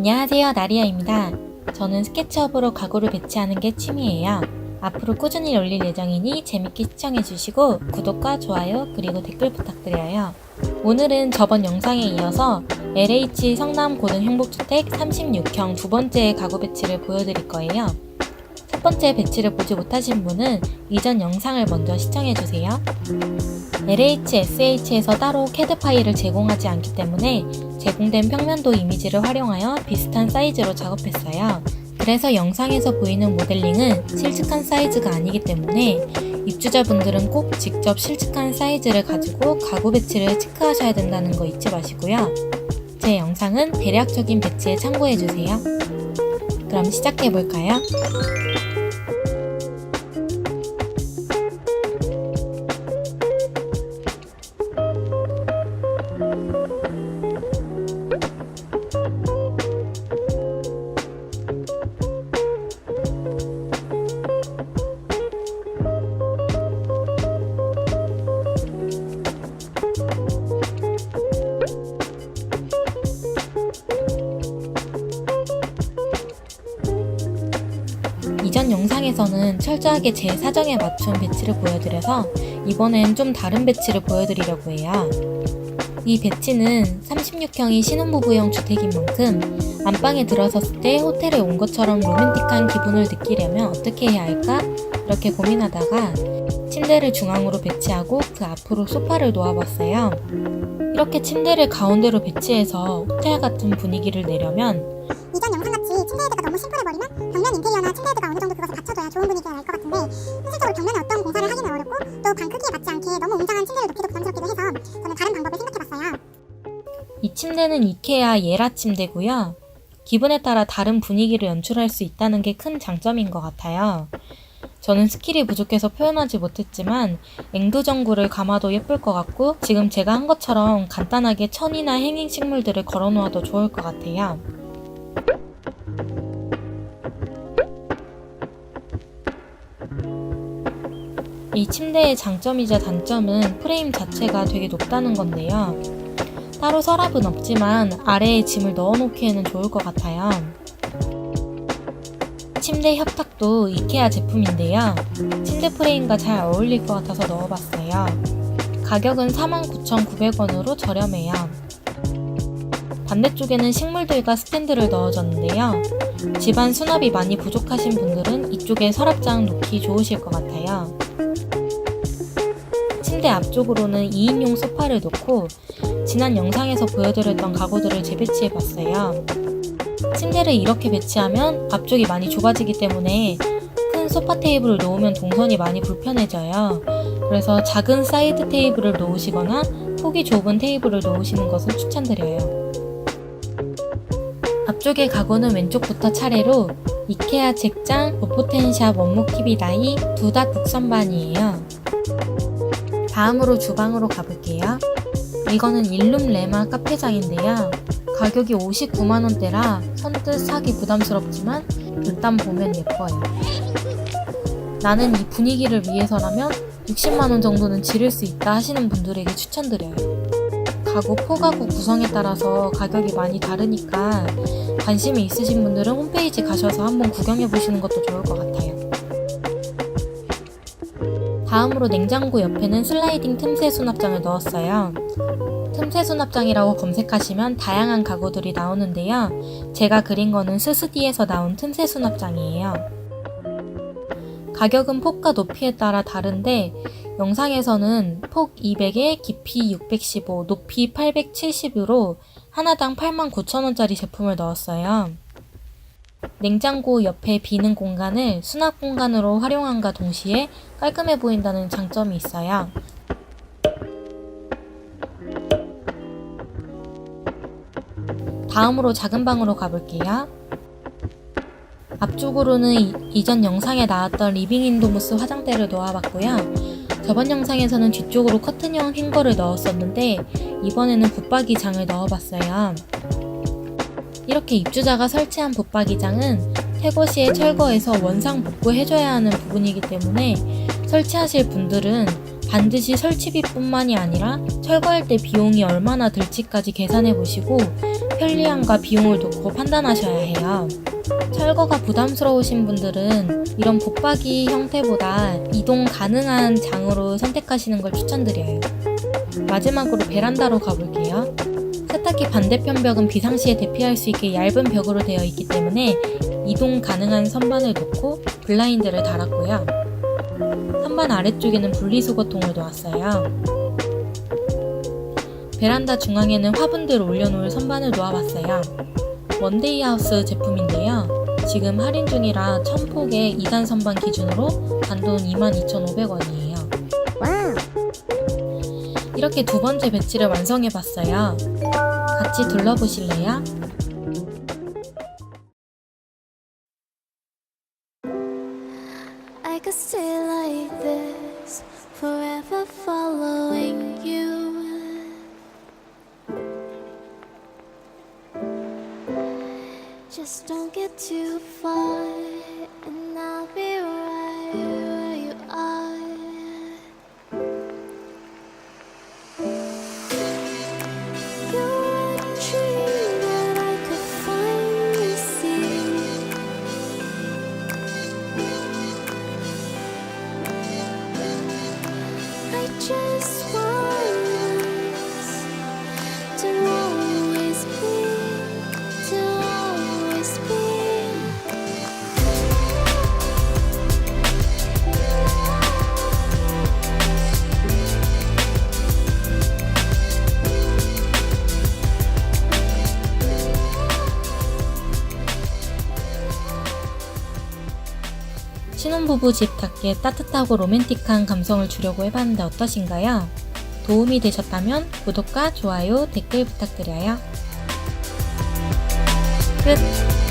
안녕하세요, 나리아입니다. 저는 스케치업으로 가구를 배치하는 게 취미예요. 앞으로 꾸준히 올릴 예정이니 재밌게 시청해주시고 구독과 좋아요 그리고 댓글 부탁드려요. 오늘은 저번 영상에 이어서 LH 성남 고등 행복주택 36형 두 번째 가구 배치를 보여드릴 거예요. 첫 번째 배치를 보지 못하신 분은 이전 영상을 먼저 시청해주세요. LHSH에서 따로 CAD 파일을 제공하지 않기 때문에 제공된 평면도 이미지를 활용하여 비슷한 사이즈로 작업했어요. 그래서 영상에서 보이는 모델링은 실측한 사이즈가 아니기 때문에 입주자분들은 꼭 직접 실측한 사이즈를 가지고 가구 배치를 체크하셔야 된다는 거 잊지 마시고요. 제 영상은 대략적인 배치에 참고해주세요. 그럼 시작해볼까요? 이전 영상에서는 철저하게 제 사정에 맞춘 배치를 보여드려서 이번엔 좀 다른 배치를 보여드리려고 해요. 이 배치는 36형이 신혼부부용 주택인 만큼 안방에 들어섰을 때 호텔에 온 것처럼 로맨틱한 기분을 느끼려면 어떻게 해야 할까? 이렇게 고민하다가 침대를 중앙으로 배치하고 그 앞으로 소파를 놓아봤어요. 이렇게 침대를 가운데로 배치해서 호텔 같은 분위기를 내려면 이전 영상같이 침대 헤드가 너무 심플해버리면 벽면 인테리어나 침대 헤드가 갖춰줘야 좋은 분위기가 날 것 같은데 현실적으로 벽면에 어떤 공사를 하기는 어렵고 또 방 크기에 맞지 않게 너무 웅장한 침대를 놓기도 부담스럽기도 해서 저는 다른 방법을 생각해봤어요. 이 침대는 이케아 예라 침대고요. 기분에 따라 다른 분위기를 연출할 수 있다는 게 큰 장점인 것 같아요. 저는 스킬이 부족해서 표현하지 못했지만 앵두정구를 감아도 예쁠 것 같고 지금 제가 한 것처럼 간단하게 천이나 행잉 식물들을 걸어 놓아도 좋을 것 같아요. 이 침대의 장점이자 단점은 프레임 자체가 되게 높다는 건데요. 따로 서랍은 없지만 아래에 짐을 넣어 놓기에는 좋을 것 같아요. 침대 협탁도 이케아 제품인데요. 침대 프레임과 잘 어울릴 것 같아서 넣어봤어요. 가격은 49,900원으로 저렴해요. 반대쪽에는 식물들과 스탠드를 넣어줬는데요. 집안 수납이 많이 부족하신 분들은 이쪽에 서랍장 놓기 좋으실 것 같아요. 침대 앞쪽으로는 2인용 소파를 놓고 지난 영상에서 보여드렸던 가구들을 재배치해봤어요. 침대를 이렇게 배치하면 앞쪽이 많이 좁아지기 때문에 큰 소파 테이블을 놓으면 동선이 많이 불편해져요. 그래서 작은 사이드 테이블을 놓으시거나 폭이 좁은 테이블을 놓으시는 것을 추천드려요. 앞쪽의 가구는 왼쪽부터 차례로 이케아 책장, 오포텐샵 원목 TV 다이 두닷 북선반이에요. 다음으로 주방으로 가볼게요. 이거는 일룸 레마 카페장인데요. 가격이 59만원대라 선뜻 사기 부담스럽지만 일단 보면 예뻐요. 나는 이 분위기를 위해서라면 60만원 정도는 지를 수 있다 하시는 분들에게 추천드려요. 가구 포가구 구성에 따라서 가격이 많이 다르니까 관심이 있으신 분들은 홈페이지 가셔서 한번 구경해 보시는 것도 좋을 것 같아요. 다음으로 냉장고 옆에는 슬라이딩 틈새 수납장을 넣었어요. 틈새 수납장이라고 검색하시면 다양한 가구들이 나오는데요. 제가 그린 거는 스스디에서 나온 틈새 수납장이에요. 가격은 폭과 높이에 따라 다른데 영상에서는 폭 200에 깊이 615, 높이 870으로 하나당 89,000원짜리 제품을 넣었어요. 냉장고 옆에 비는 공간을 수납 공간으로 활용함과 동시에 깔끔해 보인다는 장점이 있어요. 다음으로 작은 방으로 가볼게요. 앞쪽으로는 이, 이전 영상에 나왔던 리빙 인도무스 화장대를 놓아봤고요. 저번 영상에서는 뒤쪽으로 커튼형 행거를 넣었었는데 이번에는 붙박이장을 넣어봤어요. 이렇게 입주자가 설치한 붙박이장은 퇴거 시에 철거해서 원상 복구해줘야 하는 부분이기 때문에 설치하실 분들은 반드시 설치비뿐만이 아니라 철거할 때 비용이 얼마나 들지까지 계산해 보시고 편리함과 비용을 놓고 판단하셔야 해요. 철거가 부담스러우신 분들은 이런 붙박이 형태보다 이동 가능한 장으로 선택하시는 걸 추천드려요. 마지막으로 베란다로 가볼게요. 세탁기 반대편 벽은 비상시에 대피할 수 있게 얇은 벽으로 되어 있기 때문에 이동 가능한 선반을 놓고 블라인드를 달았고요. 선반 아래쪽에는 분리수거통을 놓았어요. 베란다 중앙에는 화분들을 올려놓을 선반을 놓아봤어요. 원데이 하우스 제품인데요. 지금 할인 중이라 1000폭의 2단 선반 기준으로 단돈 22,500원이에요. 이렇게 두 번째 배치를 완성해봤어요. 같이 둘러보실래요? I just want 신혼부부 집답게 따뜻하고 로맨틱한 감성을 주려고 해봤는데 어떠신가요? 도움이 되셨다면 구독과 좋아요, 댓글 부탁드려요. 끝!